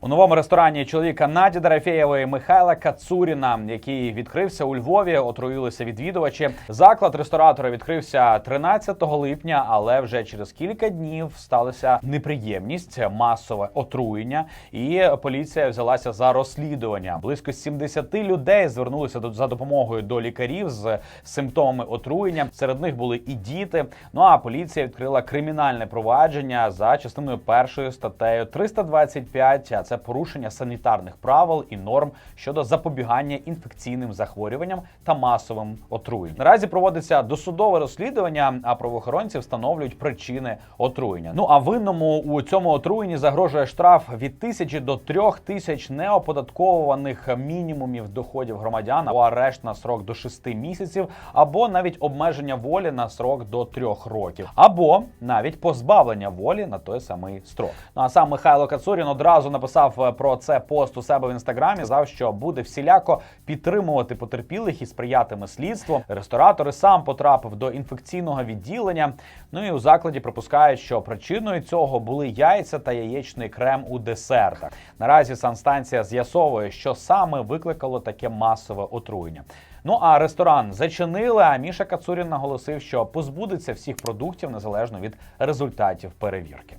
У новому ресторані чоловіка Наді Дорофєєвої Михайла Кацуріна, який відкрився у Львові, отруїлися відвідувачі. Заклад ресторатора відкрився 13 липня, але вже через кілька днів сталася неприємність, масове отруєння, і поліція взялася за розслідування. Близько 70 людей звернулися за допомогою до лікарів з симптомами отруєння. Серед них були і діти. Ну а поліція відкрила кримінальне провадження за частиною першою статтею 325, а це порушення санітарних правил і норм щодо запобігання інфекційним захворюванням та масовим отруєнням. Наразі проводиться досудове розслідування, а правоохоронці встановлюють причини отруєння. Ну а винному у цьому отруєнні загрожує штраф від тисячі до трьох тисяч неоподатковуваних мінімумів доходів громадян або арешт на срок до 6 місяців, або навіть обмеження волі на срок до 3 років, або навіть позбавлення волі на той самий строк. Ну а сам Михайло Кацурін одразу написав е, про це пост у себе в інстаграмі. Сказав, що буде всіляко підтримувати потерпілих і сприятиме слідству. Ресторатор і сам потрапив до інфекційного відділення. Ну і у закладі припускають, що причиною цього були яйця та яєчний крем у десертах. Наразі санстанція з'ясовує, що саме викликало таке масове отруєння. Ну а ресторан зачинили. А Міша Кацурін наголосив, що позбудеться всіх продуктів незалежно від результатів перевірки.